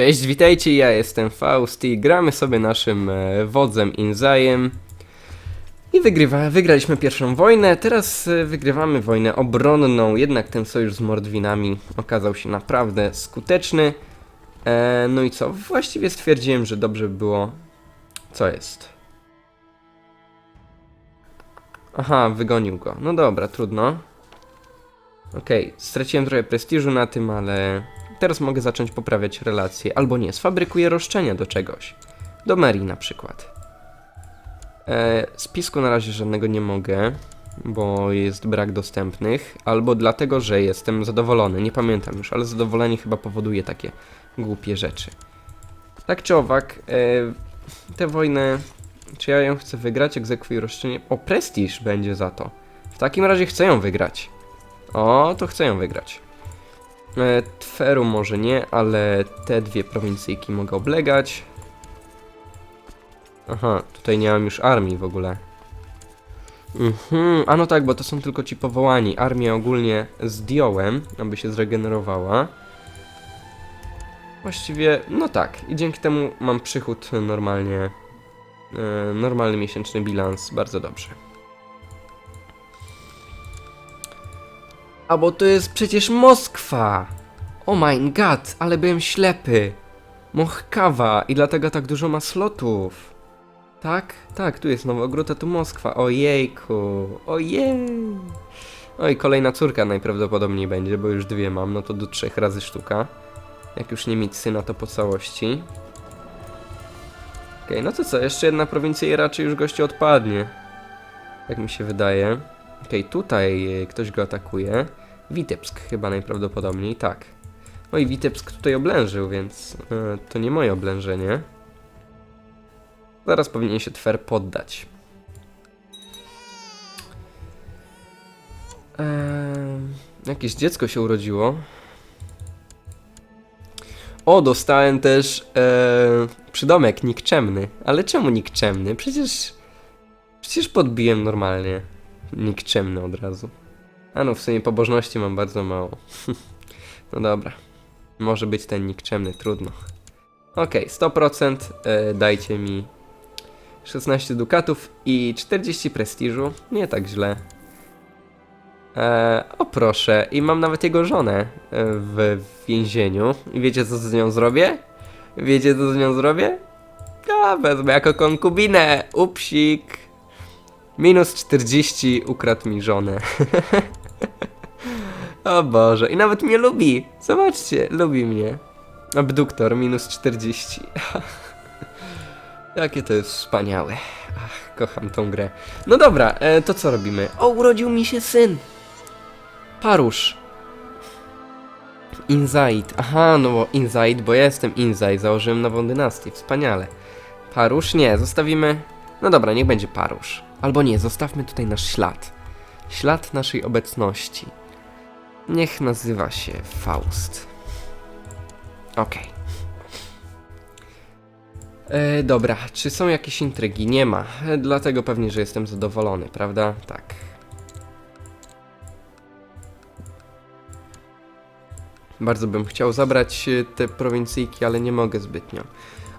Cześć, witajcie, ja jestem Faust i gramy sobie naszym e, wodzem Inzajem. I wygrywa, wygraliśmy pierwszą wojnę, teraz e, wygrywamy wojnę obronną, jednak ten sojusz z Mordwinami okazał się naprawdę skuteczny. E, no i co, właściwie stwierdziłem, że dobrze by było... Co jest? Aha, wygonił go. No dobra, trudno. Okej, straciłem trochę prestiżu na tym, ale teraz mogę zacząć poprawiać relacje. Albo nie, sfabrykuję roszczenia do czegoś. Do Mary na przykład. E, spisku na razie żadnego nie mogę, bo jest brak dostępnych, albo dlatego, że jestem zadowolony. Nie pamiętam już, ale zadowolenie chyba powoduje takie głupie rzeczy. Tak czy owak, e, tę wojnę, czy ja ją chcę wygrać, egzekwuję roszczenie? O, prestiż będzie za to. W takim razie chcę ją wygrać. O, to chcę ją wygrać. E, Tferu może nie, ale te dwie prowincyjki mogę oblegać. Aha, tutaj nie mam już armii w ogóle. Mhm, a no tak, bo to są tylko ci powołani. Armię ogólnie zdjąłem, aby się zregenerowała. Właściwie, no tak, i dzięki temu mam przychód normalnie, e, normalny miesięczny bilans, bardzo dobrze. A bo to jest przecież Moskwa! Oh my god, ale byłem ślepy. Mochkawa i dlatego tak dużo ma slotów. Tak? Tak, tu jest Nowogród, a tu Moskwa. Ojejku, ojej. Oj, kolejna córka najprawdopodobniej będzie, bo już dwie mam, no to do trzech razy sztuka. Jak już nie mieć syna, to po całości. Okej, no to co, jeszcze jedna prowincja i raczej już gościu odpadnie. Tak mi się wydaje. Okej, tutaj e, ktoś go atakuje. Witebsk chyba najprawdopodobniej, tak. No i Witebsk tutaj oblężył, więc e, to nie moje oblężenie. Zaraz powinien się Twer poddać. Eee, jakieś dziecko się urodziło. O, dostałem też e, przydomek nikczemny. Ale czemu nikczemny? Przecież. Przecież podbiłem normalnie. Nikczemny od razu. A no, w sumie pobożności mam bardzo mało. no dobra. Może być ten nikczemny, trudno. Okej, 100% e, dajcie mi 16 dukatów i 40 prestiżu. Nie tak źle. E, o proszę, i mam nawet jego żonę e, w więzieniu. I wiecie co z nią zrobię? Wiecie co z nią zrobię? Ja wezmę jako konkubinę. Upsik. Minus 40 ukradł mi żonę. o Boże, i nawet mnie lubi. Zobaczcie, lubi mnie. Abduktor minus 40. Jakie to jest wspaniałe. Ach, kocham tą grę. No dobra, e, to co robimy? O, urodził mi się syn. Parusz. Insight. Aha, no bo Insight, bo ja jestem Insight. Założyłem nową dynastię. Wspaniale. Parusz? Nie, zostawimy... No dobra, niech będzie Parusz. Albo nie, zostawmy tutaj nasz ślad. Ślad naszej obecności. Niech nazywa się Faust. Okej. E, dobra, czy są jakieś intrygi? Nie ma. Dlatego pewnie, że jestem zadowolony, prawda? Tak. Bardzo bym chciał zabrać e, te prowincyjki, ale nie mogę zbytnio.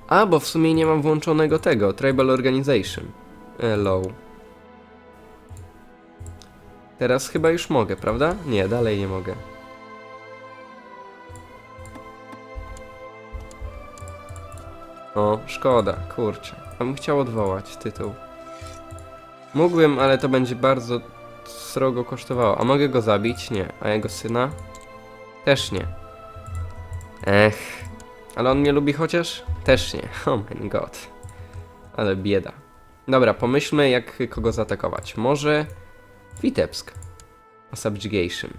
A, bo w sumie nie mam włączonego tego, Tribal Organization. Low. Teraz chyba już mogę, prawda? Nie, dalej nie mogę. O, szkoda, kurczę. A bym chciał odwołać tytuł. Mógłbym, ale to będzie bardzo srogo kosztowało. A mogę go zabić? Nie. A jego syna? Też nie. Ech. Ale on mnie lubi chociaż? Też nie. Oh my god. Ale bieda. Dobra, pomyślmy jak kogo zaatakować. Może Witebsk. A subjugation.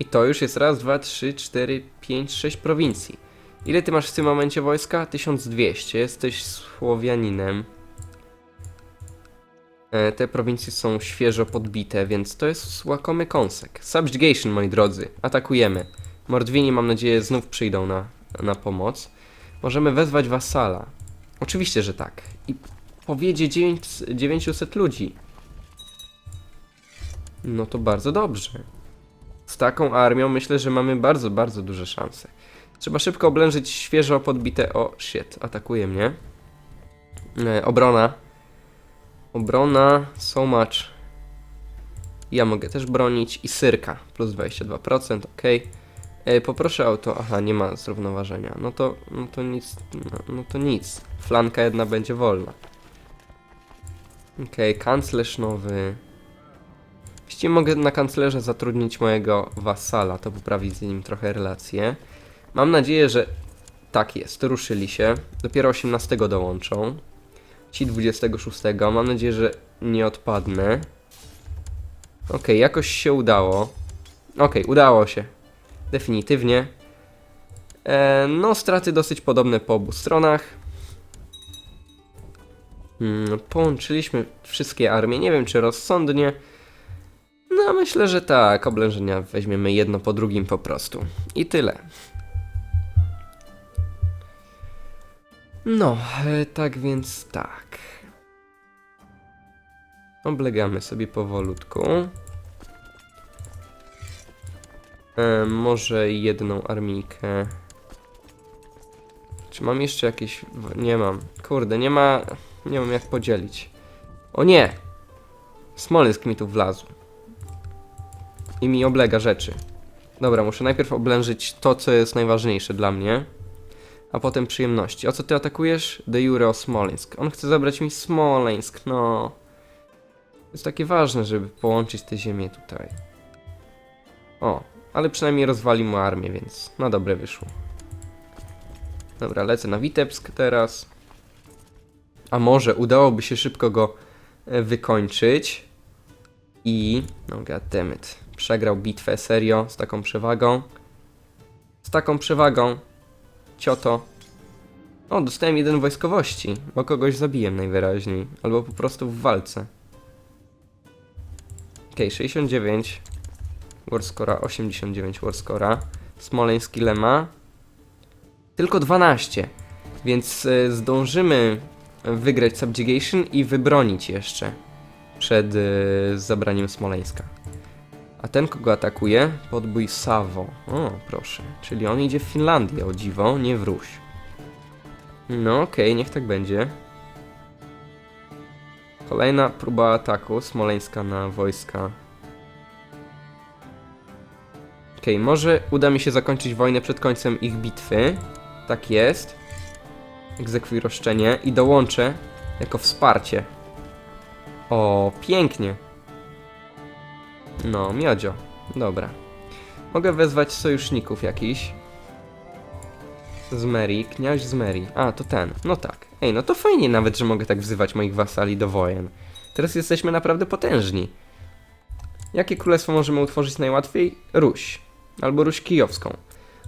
I to już jest raz, dwa, trzy, cztery, pięć, sześć prowincji. Ile ty masz w tym momencie wojska? 1200. Jesteś Słowianinem. E, te prowincje są świeżo podbite, więc to jest łakomy kąsek. Subjugation, moi drodzy. Atakujemy. Mordwini, mam nadzieję, znów przyjdą na, na pomoc. Możemy wezwać wasala. Oczywiście, że tak. I powiedzie 9, 900 ludzi. No to bardzo dobrze. Z taką armią myślę, że mamy bardzo, bardzo duże szanse. Trzeba szybko oblężyć świeżo podbite... O, shit, atakuje mnie. E, obrona. Obrona, so much. Ja mogę też bronić. I syrka, plus 22%, ok. E, poproszę o to... Aha, nie ma zrównoważenia. No to, no to nic, no, no to nic. Flanka jedna będzie wolna. Okej, kanclerz nowy. Właściwie mogę na kanclerza zatrudnić mojego wasala, to poprawić z nim trochę relacje. Mam nadzieję, że tak jest, ruszyli się. Dopiero 18 dołączą. Ci 26. Mam nadzieję, że nie odpadnę. Okej, jakoś się udało. Okej, udało się. Definitywnie. E, no, straty dosyć podobne po obu stronach. Hmm, połączyliśmy wszystkie armie. Nie wiem, czy rozsądnie. No, myślę, że tak. Oblężenia weźmiemy jedno po drugim po prostu. I tyle. No, e, tak więc tak. Oblegamy sobie powolutku. E, może jedną armijkę. Czy mam jeszcze jakieś... Nie mam. Kurde, nie ma... Nie mam jak podzielić. O nie! Smoleńsk mi tu wlazł. I mi oblega rzeczy. Dobra, muszę najpierw oblężyć to, co jest najważniejsze dla mnie. A potem przyjemności. O co ty atakujesz? De Jure o Smoleńsk. On chce zabrać mi Smoleńsk, no. Jest takie ważne, żeby połączyć te ziemię tutaj. O, ale przynajmniej rozwali mu armię, więc na dobre wyszło. Dobra, lecę na Witebsk teraz. A może udałoby się szybko go e, wykończyć. I... No goddammit. Przegrał bitwę, serio, z taką przewagą. Z taką przewagą. Cioto. O, dostałem jeden wojskowości, bo kogoś zabiłem najwyraźniej. Albo po prostu w walce. Okej, 69. Warscora, 89 Warscora. Smoleński Lema. Tylko 12. Więc y, zdążymy wygrać Subjugation i wybronić jeszcze przed y, zabraniem Smoleńska. A ten, kogo atakuje? Podbój Savo. O, proszę. Czyli on idzie w Finlandię, o dziwo, nie w Ruś. No okej, niech tak będzie. Kolejna próba ataku Smoleńska na wojska. Okej, może uda mi się zakończyć wojnę przed końcem ich bitwy. Tak jest. Egzekwuj roszczenie i dołączę jako wsparcie. O, pięknie. No, miodzio. Dobra. Mogę wezwać sojuszników jakiś. Z Mary, kniaź z Mary. A, to ten. No tak. Ej, no to fajnie nawet, że mogę tak wzywać moich wasali do wojen. Teraz jesteśmy naprawdę potężni. Jakie królestwo możemy utworzyć najłatwiej? Ruś. Albo Ruś Kijowską.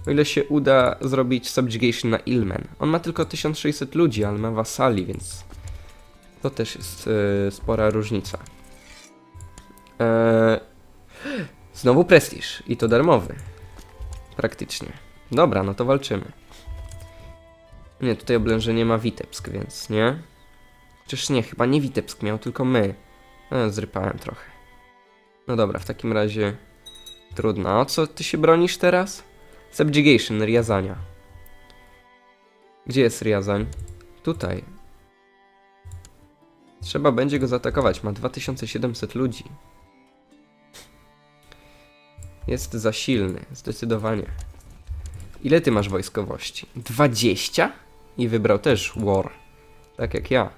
O ile się uda zrobić subjugation na Ilmen. On ma tylko 1600 ludzi, ale ma wasali, więc to też jest yy, spora różnica. Eee, znowu prestiż i to darmowy. Praktycznie. Dobra, no to walczymy. Nie, tutaj oblężenie ma Witebsk, więc nie. Chociaż nie, chyba nie Witebsk miał, tylko my. No, zrypałem trochę. No dobra, w takim razie trudno. O co ty się bronisz teraz? Subjugation, Riazania. Gdzie jest Riazań? Tutaj. Trzeba będzie go zaatakować. Ma 2700 ludzi. Jest za silny, zdecydowanie. Ile ty masz wojskowości? 20? I wybrał też War. Tak jak ja.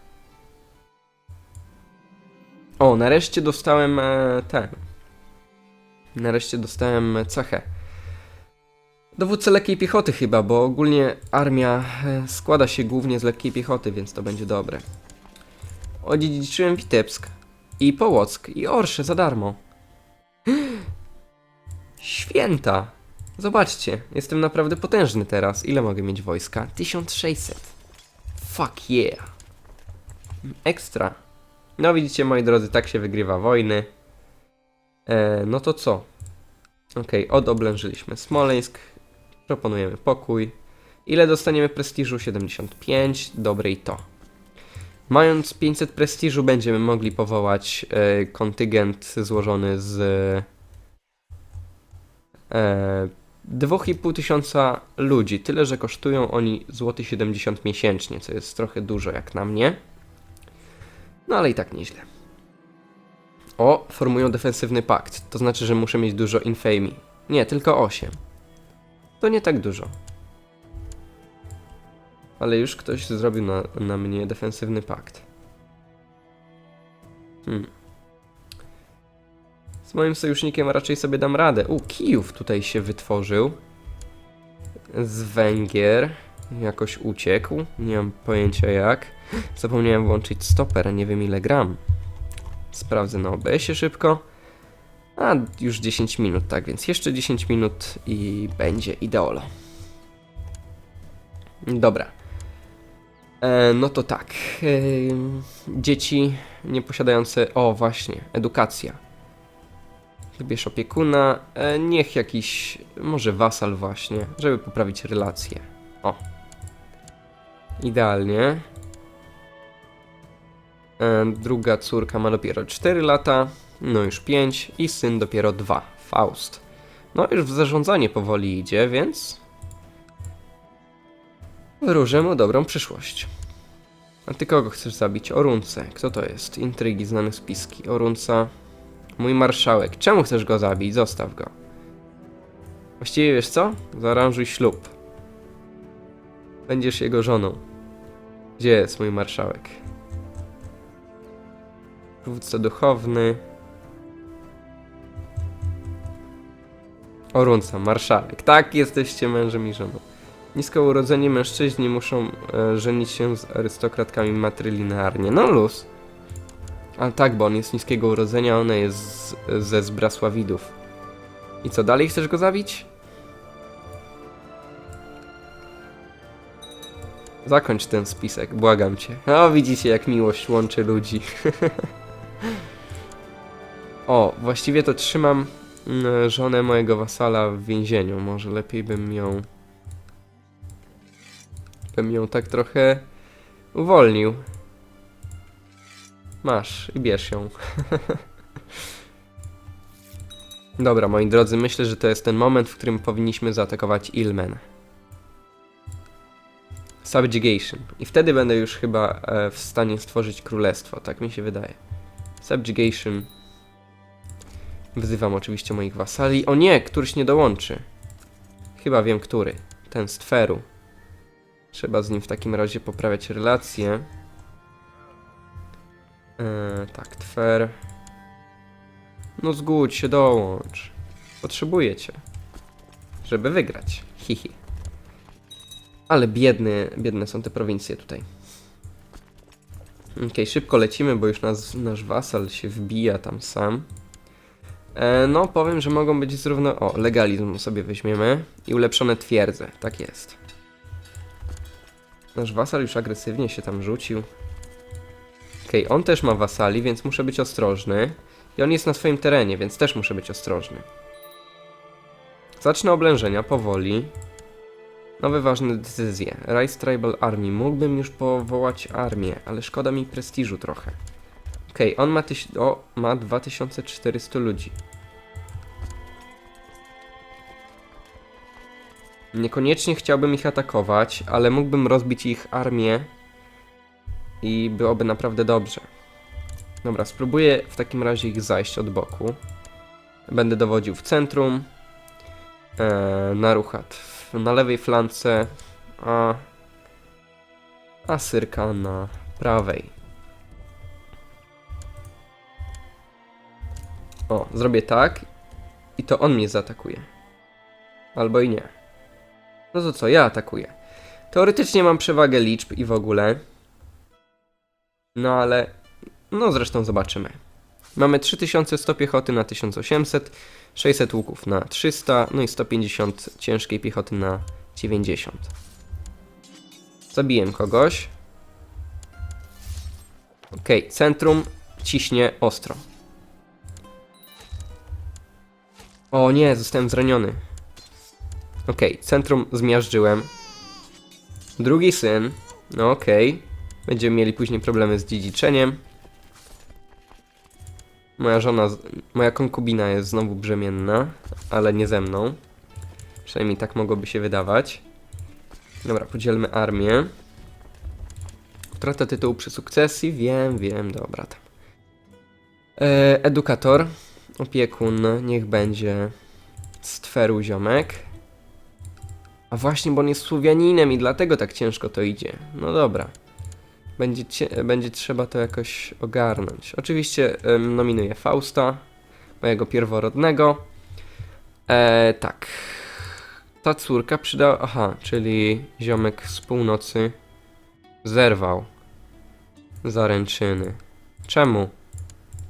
O, nareszcie dostałem e, ten. Nareszcie dostałem cechę. Dowódcę lekkiej piechoty chyba, bo ogólnie armia e, składa się głównie z lekkiej piechoty, więc to będzie dobre. Odziedziczyłem Witebsk i Połock i Orsze za darmo. Święta! Zobaczcie, jestem naprawdę potężny teraz. Ile mogę mieć wojska? 1600. Fuck yeah. Ekstra. No widzicie, moi drodzy, tak się wygrywa wojny. E, no to co? Okej, odoblężyliśmy Smoleńsk. Proponujemy pokój. Ile dostaniemy prestiżu? 75. Dobre i to. Mając 500 prestiżu będziemy mogli powołać e, kontyngent złożony z e, 2,5 tysiąca ludzi, tyle że kosztują oni złoty 70 miesięcznie, co jest trochę dużo jak na mnie. No ale i tak nieźle. O, formują defensywny pakt, to znaczy, że muszę mieć dużo infamii. Nie, tylko 8. To nie tak dużo. Ale już ktoś zrobił na, na mnie defensywny pakt. Z moim sojusznikiem raczej sobie dam radę. U, Kijów tutaj się wytworzył. Z Węgier. Jakoś uciekł. Nie mam pojęcia jak. Zapomniałem włączyć stoper, nie wiem ile gram. Sprawdzę na OBS-ie szybko. A, już 10 minut, tak więc jeszcze 10 minut i będzie ideolo. Dobra. E, no to tak. E, dzieci nieposiadające. O, właśnie, edukacja. Wybierz opiekuna. E, niech jakiś. Może wasal, właśnie, żeby poprawić relacje. O. Idealnie. E, druga córka ma dopiero 4 lata. No już 5 i syn dopiero 2. Faust. No już w zarządzanie powoli idzie, więc Wróżę mu dobrą przyszłość. A ty kogo chcesz zabić? Orunce. Kto to jest? Intrygi, znane spiski. Orunca. Mój marszałek. Czemu chcesz go zabić? Zostaw go. Właściwie wiesz co? Zaaranżuj ślub. Będziesz jego żoną. Gdzie jest mój marszałek? Przywódca duchowny. Orunca, marszałek. Tak, jesteście mężem i żoną. Nisko urodzeni mężczyźni muszą e, żenić się z arystokratkami matrylinearnie. No luz. Ale tak, bo on jest niskiego urodzenia, ona jest z, ze Zbrasławidów. I co, dalej chcesz go zabić? Zakończ ten spisek, błagam cię. O, widzicie jak miłość łączy ludzi. o, właściwie to trzymam mm, żonę mojego wasala w więzieniu. Może lepiej bym ją bym ją tak trochę uwolnił. Masz i bierz ją. Dobra, moi drodzy, myślę, że to jest ten moment, w którym powinniśmy zaatakować Ilmen. Subjugation. I wtedy będę już chyba e, w stanie stworzyć królestwo, tak mi się wydaje. Subjugation. Wzywam oczywiście moich wasali. O nie, któryś nie dołączy. Chyba wiem, który. Ten z Tferu. Trzeba z nim w takim razie poprawiać relacje. Eee, tak, Twer. No zgódź się, dołącz. Potrzebuję cię. Żeby wygrać. Hihi. Ale biedny, biedne są te prowincje tutaj. Okej, szybko lecimy, bo już nas, nasz wasal się wbija tam sam. E, no, powiem, że mogą być zrówno... O, legalizm sobie weźmiemy. I ulepszone twierdze, tak jest. Nasz wasal już agresywnie się tam rzucił. Okej, on też ma wasali, więc muszę być ostrożny. I on jest na swoim terenie, więc też muszę być ostrożny. Zacznę oblężenia powoli. Nowe ważne decyzje. Rise Tribal Army. Mógłbym już powołać armię, ale szkoda mi prestiżu trochę. Okej, on ma, tyś... o, ma 2400 ludzi. Niekoniecznie chciałbym ich atakować, ale mógłbym rozbić ich armię i byłoby naprawdę dobrze. Dobra, spróbuję w takim razie ich zajść od boku. Będę dowodził w centrum. Naruchat w- na lewej flance, a, a Syrka na prawej. O, zrobię tak i to on mnie zaatakuje. Albo i nie. No to co, ja atakuję. Teoretycznie mam przewagę liczb i w ogóle. No ale. No zresztą zobaczymy. Mamy 3100 piechoty na 1800, 600 łuków na 300, no i 150 ciężkiej piechoty na 90. Zabiję kogoś. Okej, centrum ciśnie ostro. O nie, zostałem zraniony. Okej, centrum zmiażdżyłem. Drugi syn. No okej. Będziemy mieli później problemy z dziedziczeniem. Moja żona, moja konkubina jest znowu brzemienna, ale nie ze mną. Przynajmniej tak mogłoby się wydawać. Dobra, podzielmy armię. Utrata tytułu przy sukcesji, wiem, wiem, dobra tam. E, edukator, opiekun, niech będzie stweru ziomek. A właśnie, bo on jest Słowianinem i dlatego tak ciężko to idzie. No dobra. Będzie, będzie trzeba to jakoś ogarnąć. Oczywiście em, nominuję Fausta, mojego pierworodnego. E, tak. Ta córka przydała. Aha, czyli ziomek z północy zerwał zaręczyny. Czemu?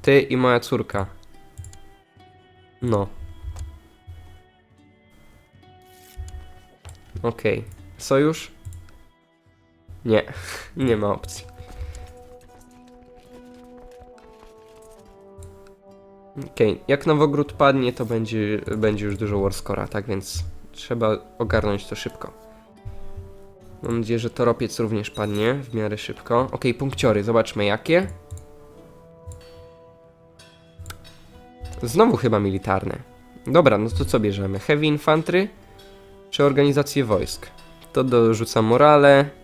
Ty i moja córka. No. Okej. Sojusz? Nie, nie ma opcji. Okej, jak Nowogród padnie, to będzie, będzie już dużo warscora, tak więc trzeba ogarnąć to szybko. Mam nadzieję, że toropiec również padnie w miarę szybko. Okej, punkciory, zobaczmy jakie. Znowu chyba militarne. Dobra, no to co bierzemy? Heavy Infantry czy organizację wojsk? To dorzuca morale.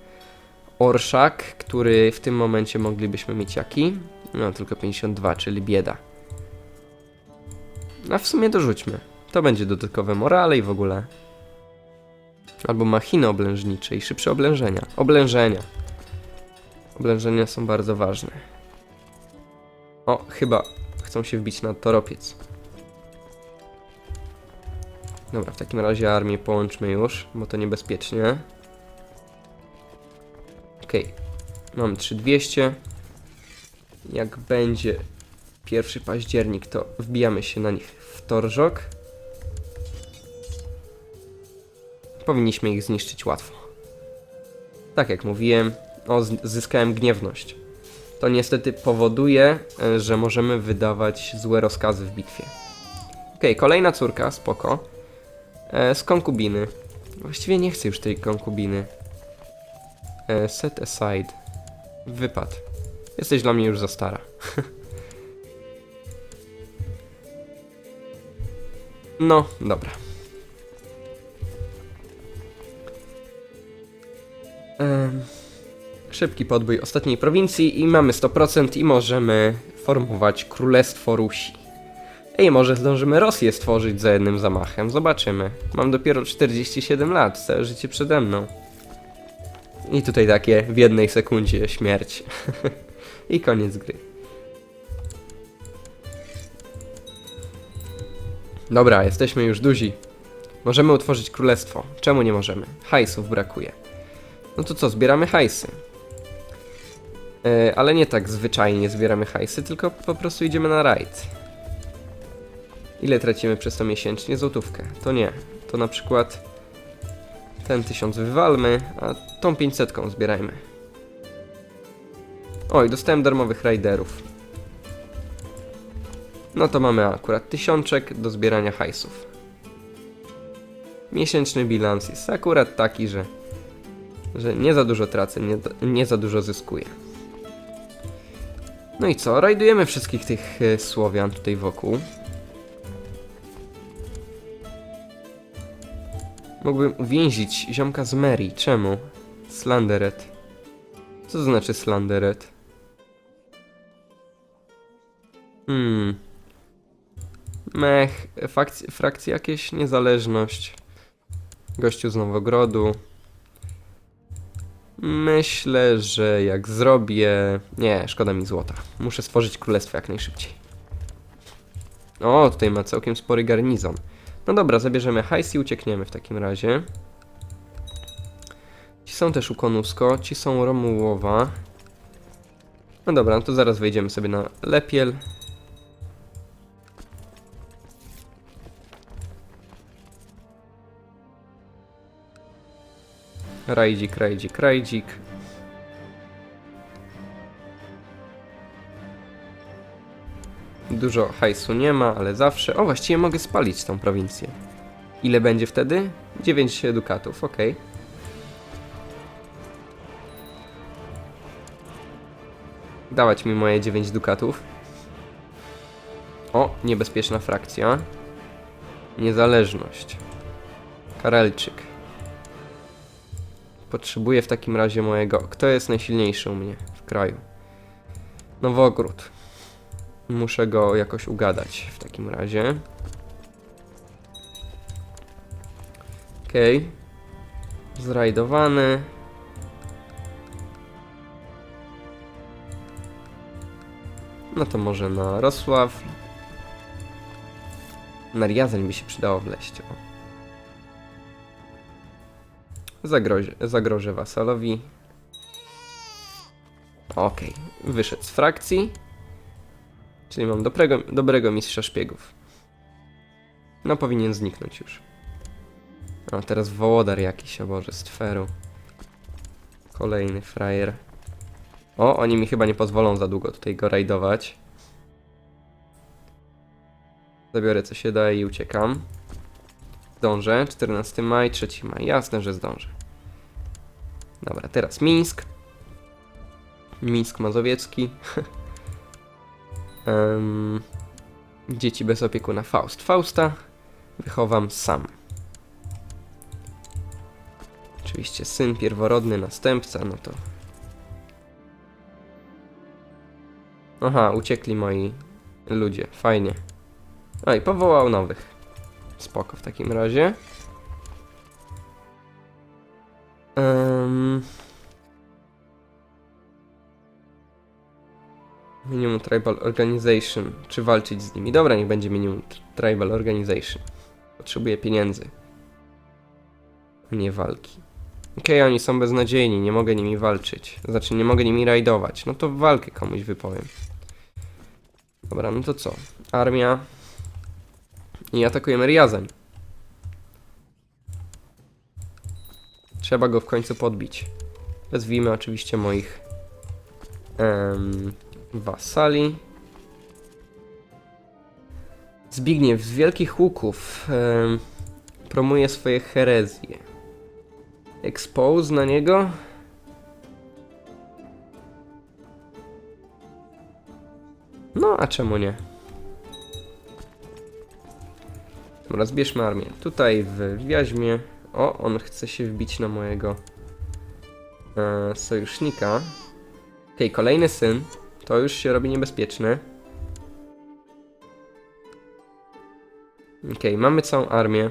Orszak, który w tym momencie moglibyśmy mieć jaki? No, tylko 52, czyli bieda. A w sumie dorzućmy. To będzie dodatkowe morale i w ogóle. Albo machiny oblężnicze i szybsze oblężenia. Oblężenia. Oblężenia są bardzo ważne. O, chyba chcą się wbić na toropiec. Dobra, w takim razie armię połączmy już, bo to niebezpiecznie. Okej, mam 3200. Jak będzie 1 październik, to wbijamy się na nich w Torżok. Powinniśmy ich zniszczyć łatwo. Tak jak mówiłem, o, zyskałem gniewność. To niestety powoduje, e, że możemy wydawać złe rozkazy w bitwie. Okej, kolejna córka, spoko. E, z konkubiny. Właściwie nie chcę już tej konkubiny. E, set aside. Wypad. Jesteś dla mnie już za stara. no, dobra. Szybki podbój ostatniej prowincji i mamy 100% i możemy formować Królestwo Rusi. Ej, może zdążymy Rosję stworzyć za jednym zamachem, zobaczymy. Mam dopiero 47 lat, całe życie przede mną. I tutaj takie w jednej sekundzie śmierć. I koniec gry. Dobra, jesteśmy już duzi. Możemy utworzyć królestwo. Czemu nie możemy? Hajsów brakuje. No to co, zbieramy hajsy. E, ale nie tak zwyczajnie zbieramy hajsy, tylko po prostu idziemy na rajd. Ile tracimy przez to miesięcznie? Złotówkę. To nie. To na przykład ten tysiąc wywalmy, a tą 500 zbierajmy. Oj, dostałem darmowych raiderów. No to mamy akurat tysiączek do zbierania hajsów. Miesięczny bilans jest akurat taki, że, że nie za dużo tracę, nie, nie za dużo zyskuję. No i co? Rajdujemy wszystkich tych e, Słowian tutaj wokół. Mógłbym uwięzić ziomka z Mary. Czemu? Slanderet. Co to znaczy Slanderet? Hmm. Mech. Fakc- frakcje jakieś? Niezależność. Gościu z Nowogrodu. Myślę, że jak zrobię... Nie, szkoda mi złota. Muszę stworzyć królestwo jak najszybciej. O, tutaj ma całkiem spory garnizon. No dobra, zabierzemy hajs i uciekniemy w takim razie. Ci są też u Konusko, ci są Romułowa. No dobra, no to zaraz wejdziemy sobie na Lepiel. Rajdzik, rajdzik, rajdzik. Dużo hajsu nie ma, ale zawsze. O, właściwie mogę spalić tą prowincję. Ile będzie wtedy? 9 dukatów, ok. Dawać mi moje 9 dukatów. O, niebezpieczna frakcja. Niezależność. Karelczyk. Potrzebuję w takim razie mojego. Kto jest najsilniejszy u mnie w kraju? Nowogród. Muszę go jakoś ugadać w takim razie. Okej. Zrajdowany. No to może na Rosław. Na by się przydało wleść. O. Zagrozie, zagrożę wasalowi. Okej, wyszedł z frakcji. Czyli mam dobrego, dobrego mistrza szpiegów. No powinien zniknąć już. A teraz wołodar jakiś, o Boże, z Tferu. Kolejny frajer. O, oni mi chyba nie pozwolą za długo tutaj go rajdować. Zabiorę co się da i uciekam. Zdążę. 14 maj, 3 maj. Jasne, że zdążę. Dobra, teraz Mińsk. Mińsk Mazowiecki. Em, dzieci bez opiekuna Faust. Fausta wychowam sam. Oczywiście syn pierworodny, następca, no to... Aha, uciekli moi ludzie, fajnie. I powołał nowych. Spoko w takim razie. Tribal Organization. Czy walczyć z nimi? Dobra, niech będzie Minimum Tribal Organization. Potrzebuję pieniędzy. Nie walki. Okej, oni są beznadziejni, nie mogę nimi walczyć. Znaczy, nie mogę nimi rajdować. No to walkę komuś wypowiem. Dobra, no to co? Armia. I atakujemy Riazań. Trzeba go w końcu podbić. Wezwijmy oczywiście moich wasali. Zbigniew z Wielkich Łuków em, promuje swoje herezje. Expose na niego? No, a czemu nie? Dobra, zbierzmy armię. Tutaj w Wiaźmie. O, on chce się wbić na mojego e, sojusznika. Okej, kolejny syn. To już się robi niebezpieczne. Okej, mamy całą armię.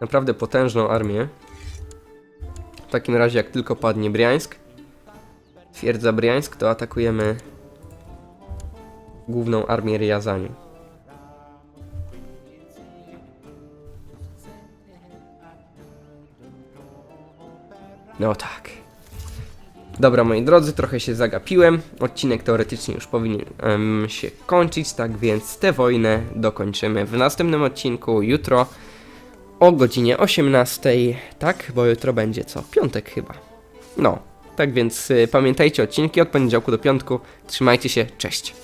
Naprawdę potężną armię. W takim razie, jak tylko padnie Briańsk, twierdza Briańsk, to atakujemy główną armię Riazani. Dobra, moi drodzy, trochę się zagapiłem. Odcinek teoretycznie już powinien em, się kończyć, tak więc tę wojnę dokończymy w następnym odcinku jutro o godzinie 18. Tak, bo jutro będzie co? Piątek chyba. No, tak więc y, pamiętajcie odcinki od poniedziałku do piątku. Trzymajcie się, cześć.